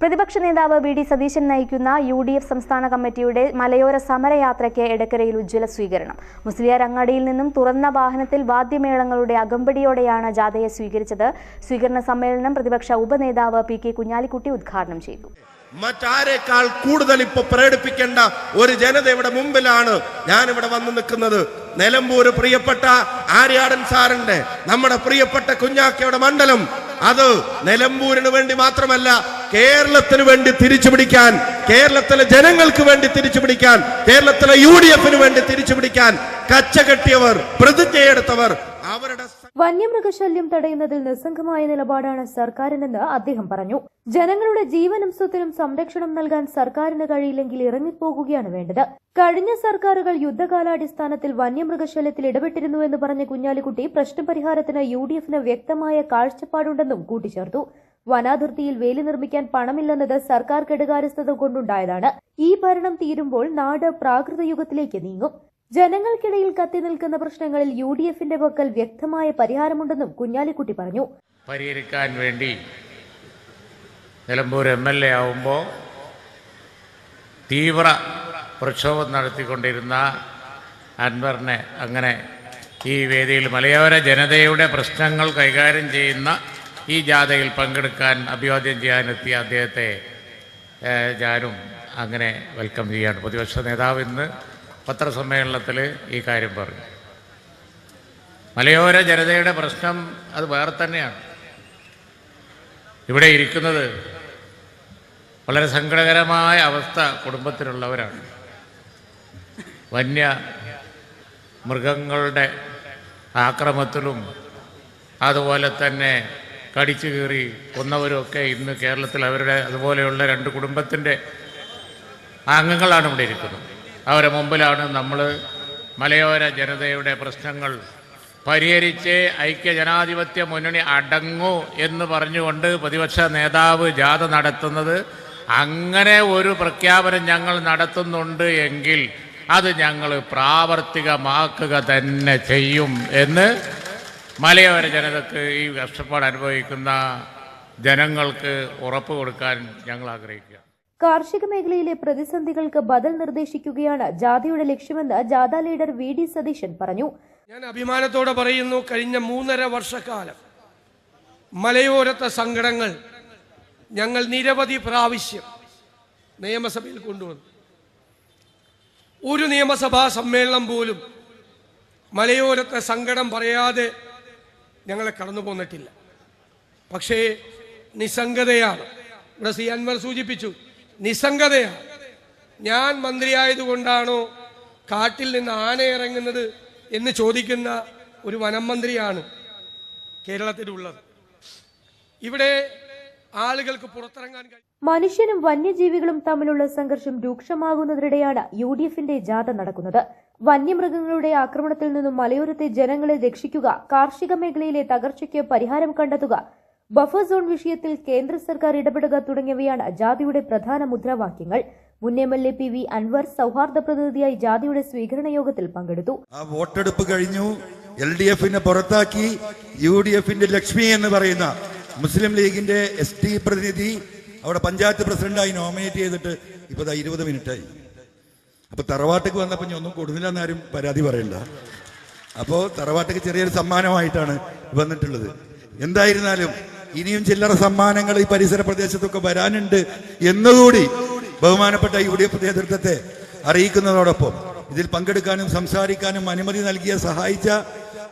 പ്രതിപക്ഷ നേതാവ് V D Satheesan നയിക്കുന്ന യു ഡി എഫ് സംസ്ഥാന കമ്മിറ്റിയുടെ മലയോര സമരയാത്രയ്ക്ക് എടക്കരയിൽ ഉജ്ജ്വല സ്വീകരണം. മുസ്ലിയാർ അങ്ങാടിയിൽ നിന്നും തുറന്ന വാഹനത്തിൽ വാദ്യമേളങ്ങളുടെ അകമ്പടിയോടെയാണ് ജാഥയെ സ്വീകരിച്ചത്. സ്വീകരണ സമ്മേളനം പ്രതിപക്ഷ ഉപനേതാവ് പി കെ കുഞ്ഞാലിക്കുട്ടി ഉദ്ഘാടനം ചെയ്തു. മറ്റാരേക്കാൾ കൂടുതൽ ഇപ്പൊ പ്രകടിപ്പിക്കേണ്ട ഒരു ജനതയുടെ മുമ്പിലാണ് ഞാൻ ഇവിടെ വന്നു നിൽക്കുന്നത്. നിലമ്പൂര് പ്രിയപ്പെട്ട ആര്യാടൻ സാറിന്റെ നമ്മുടെ പ്രിയപ്പെട്ട കുഞ്ഞാക്കയുടെ മണ്ഡലം. അത് നിലമ്പൂരിന് വേണ്ടി മാത്രമല്ല കേരളത്തിന് വേണ്ടി തിരിച്ചു പിടിക്കാൻ കേരളത്തിലെ ജനങ്ങൾക്ക് വേണ്ടി തിരിച്ചു പിടിക്കാൻ കേരളത്തിലെ യു ഡി എഫിന് വേണ്ടി തിരിച്ചു പിടിക്കാൻ കച്ചകെട്ടിയവർ പ്രതിജ്ഞയെടുത്തവർ അവരുടെ വന്യമൃഗശല്യം തടയുന്നതിൽ നിസ്സംഗമായ നിലപാടാണ് സർക്കാരിനെന്ന് അദ്ദേഹം പറഞ്ഞു. ജനങ്ങളുടെ ജീവനും സ്വത്തിനും സംരക്ഷണം നൽകാൻ സർക്കാരിന് കഴിയില്ലെങ്കിൽ ഇറങ്ങിപ്പോകുകയാണ് വേണ്ടത്. കഴിഞ്ഞ സർക്കാരുകൾ യുദ്ധകാലാടിസ്ഥാനത്തിൽ വന്യമൃഗശല്യത്തിൽ ഇടപെട്ടിരുന്നു എന്ന് പറഞ്ഞ കുഞ്ഞാലിക്കുട്ടി പ്രശ്നപരിഹാരത്തിന് യു ഡി എഫിന് വ്യക്തമായ കാഴ്ചപ്പാടുണ്ടെന്നും കൂട്ടിച്ചേർത്തു. വനാതിർത്തിയിൽ വേലി നിർമ്മിക്കാൻ പണമില്ലെന്നത് സർക്കാർ കെടുകാര്യസ്ഥത കൊണ്ടുണ്ടായതാണ്. ഈ ഭരണം തീരുമ്പോൾ നാട് പ്രാകൃത യുഗത്തിലേക്ക് നീങ്ങും. ജനങ്ങൾക്കിടയിൽ കത്തി നിൽക്കുന്ന പ്രശ്നങ്ങളിൽ യു ഡി എഫിന്റെ പക്കൽ വ്യക്തമായ പരിഹാരമുണ്ടെന്നും കുഞ്ഞാലിക്കുട്ടി പറഞ്ഞു. പരിഹരിക്കാൻ വേണ്ടി നിലമ്പൂർ എം എൽ എ ആവുമ്പോൾ തീവ്ര പ്രക്ഷോഭം നടത്തിക്കൊണ്ടിരുന്ന അൻവറിനെ അങ്ങനെ ഈ വേദിയിൽ മലയോര ജനതയുടെ പ്രശ്നങ്ങൾ കൈകാര്യം ചെയ്യുന്ന ഈ ജാഥയിൽ പങ്കെടുക്കാൻ അഭിവാദ്യം ചെയ്യാനെത്തിയ അദ്ദേഹത്തെ ഞാനും അങ്ങനെ വെൽക്കം ചെയ്യാണ് പ്രതിപക്ഷ നേതാവ് ഇന്ന് പത്രസമ്മേളനത്തിൽ ഈ കാര്യം പറഞ്ഞു. മലയോര ജനതയുടെ പ്രശ്നം അത് വേറെ തന്നെയാണ്. ഇവിടെ ഇരിക്കുന്നത് വളരെ സങ്കടകരമായ അവസ്ഥ കുടുംബത്തിലുള്ളവരാണ്. വന്യ മൃഗങ്ങളുടെ ആക്രമത്തിലും അതുപോലെ തന്നെ കടിച്ചു കീറി കൊന്നവരൊക്കെ ഇന്ന് കേരളത്തിൽ അവരുടെ അതുപോലെയുള്ള രണ്ട് കുടുംബത്തിന്റെ അംഗങ്ങളാണ് ഇവിടെ ഇരിക്കുന്നത്. അവരെ മുമ്പിലാണ് നമ്മൾ മലയോര ജനതയുടെ പ്രശ്നങ്ങൾ പരിഹരിച്ച് ഐക്യ ജനാധിപത്യ മുന്നണി അടങ്ങൂ എന്ന് പറഞ്ഞുകൊണ്ട് പ്രതിപക്ഷ നേതാവ് ജാഥ നടത്തുന്നത്. അങ്ങനെ ഒരു പ്രഖ്യാപനം ഞങ്ങൾ നടത്തുന്നുണ്ട് എങ്കിൽ അത് ഞങ്ങൾ പ്രാവർത്തികമാക്കുക തന്നെ ചെയ്യും എന്ന് മലയോര ജനതക്ക് ഈ കഷ്ടപ്പാട് അനുഭവിക്കുന്ന ജനങ്ങൾക്ക് ഉറപ്പ് കൊടുക്കാൻ ഞങ്ങൾ ആഗ്രഹിക്കുക. കാർഷിക മേഖലയിലെ പ്രതിസന്ധികൾക്ക് ബദൽ നിർദ്ദേശിക്കുകയാണ് ജാഥയുടെ ലക്ഷ്യമെന്ന് ജാഥ ലീഡർ വി ഡി സതീശൻ പറഞ്ഞു. ഞാൻ അഭിമാനത്തോടെ പറയുന്നു കഴിഞ്ഞ മൂന്നര വർഷക്കാലം മലയോരത്തെ സങ്കടങ്ങൾ ഞങ്ങൾ നിരവധി പ്രാവശ്യം നിയമസഭയിൽ കൊണ്ടുവന്നു. ഒരു നിയമസഭാ സമ്മേളനം പോലും മലയോരത്തെ സങ്കടം പറയാതെ ഞങ്ങളെ കടന്നു പോന്നിട്ടില്ല. പക്ഷേ നിസ്സംഗതയാണ്. ഇവിടെ സി. അൻവർ സൂചിപ്പിച്ചു നിസ്സംഗതയാണ്. ഞാൻ മന്ത്രിയായതുകൊണ്ടാണോ കാട്ടിൽ നിന്ന് ആന ഇറങ്ങുന്നത് എന്ന് ചോദിക്കുന്ന ഒരു വനം മന്ത്രിയാണ് കേരളത്തിലുള്ളത്. ഇവിടെ ആളുകൾക്ക് പുറത്തിറങ്ങാൻ കഴിയും. മനുഷ്യനും വന്യജീവികളും തമ്മിലുള്ള സംഘർഷം രൂക്ഷമാകുന്നതിനിടെയാണ് യു ഡി എഫിന്റെ ജാഥ നടക്കുന്നത്. വന്യമൃഗങ്ങളുടെ ആക്രമണത്തിൽ നിന്നും മലയോരത്തെ ജനങ്ങളെ രക്ഷിക്കുക കാർഷിക മേഖലയിലെ തകർച്ചയ്ക്ക് പരിഹാരം കണ്ടെത്തുക ബഫർ സോൺ വിഷയത്തിൽ കേന്ദ്ര സർക്കാർ ഇടപെടുക തുടങ്ങിയവയാണ് ജാതിയുടെ പ്രധാന മുദ്രാവാക്യങ്ങൾ. മുൻ M L A P V Anvar സൗഹാർദ്ദ പ്രതിനിധിയായി ജാഥയുടെ സ്വീകരണ യോഗത്തിൽ പങ്കെടുത്തു. ആ വോട്ടെടുപ്പ് കഴിഞ്ഞു. എൽ ഡി എഫിനെ പുറത്താക്കി യു ഡി എഫിന്റെ ലക്ഷ്മി എന്ന് പറയുന്ന മുസ്ലിം ലീഗിന്റെ എസ് ടി പ്രതിനിധി അവിടെ പഞ്ചായത്ത് പ്രസിഡന്റായി നോമിനേറ്റ് ചെയ്തിട്ട് ഇപ്പൊ ഇരുപത് മിനിറ്റായി. അപ്പൊ തറവാട്ടേക്ക് വന്നപ്പോ ഞാൻ ഒന്നും കൊടുന്നില്ല എന്നാരും പരാതി പറയണ്ട. അപ്പോ തറവാട്ടേക്ക് ചെറിയൊരു സമ്മാനമായിട്ടാണ് വന്നിട്ടുള്ളത്. എന്തായിരുന്നാലും ഇനിയും ചില്ലറ സമ്മാനങ്ങൾ ഈ പരിസര പ്രദേശത്തൊക്കെ വരാനുണ്ട് എന്നുകൂടി ബഹുമാനപ്പെട്ട യു ഡി എഫ് നേതൃത്വത്തെ അറിയിക്കുന്നതോടൊപ്പം ഇതിൽ പങ്കെടുക്കാനും സംസാരിക്കാനും അനുമതി നൽകിയ സഹായിച്ച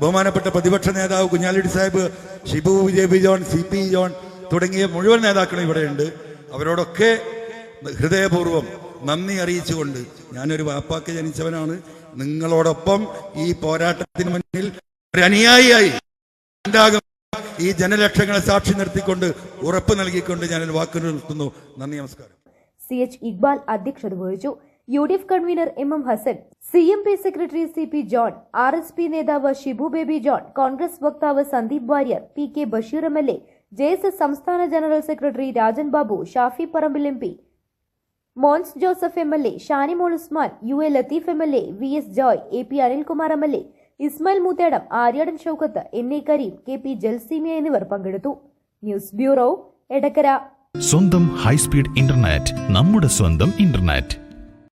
ബഹുമാനപ്പെട്ട പ്രതിപക്ഷ നേതാവ് Kunhalikutty Sahib Shibu B John C P John തുടങ്ങിയ മുഴുവൻ നേതാക്കളും ഇവിടെയുണ്ട് അവരോടൊക്കെ ഹൃദയപൂർവം നന്ദി അറിയിച്ചുകൊണ്ട് ഞാനൊരു വാപ്പാക്ക് ജനിച്ചവനാണ്. നിങ്ങളോടൊപ്പം ഈ പോരാട്ടത്തിന് മുന്നിൽ ഒരു അനുയായിയായി ഈ ജനലക്ഷങ്ങളെ സാക്ഷി നിർത്തിക്കൊണ്ട് ഉറപ്പ് നൽകിക്കൊണ്ട് ഞാനൊരു വാക്ക് നിർത്തുന്നു. നന്ദി നമസ്കാരം. സി എച്ച് ഇക്ബാൽ അധ്യക്ഷത വഹിച്ചു. U D F convener M M Hassan C M P secretary C P John R S P നേതാവ് ഷിബു ബേബി ജോൺ കോൺഗ്രസ് വക്താവ് Sandeep Warrier P K Basheer M L A J S S സംസ്ഥാന general secretary Rajan Babu Shafi Parambil M P. Mons Joseph M L A Shanimol Usman U A Latheef M L A V S Joy A P Anilkumar M L A Ismail Moothedam Aryadan Shoukath N A Kareem K P Jalseemiya എന്നിവർ പങ്കെടുത്തു. News bureau Edakkara. സ്വന്തം high speed internet നമ്മുടെ സ്വന്തം internet.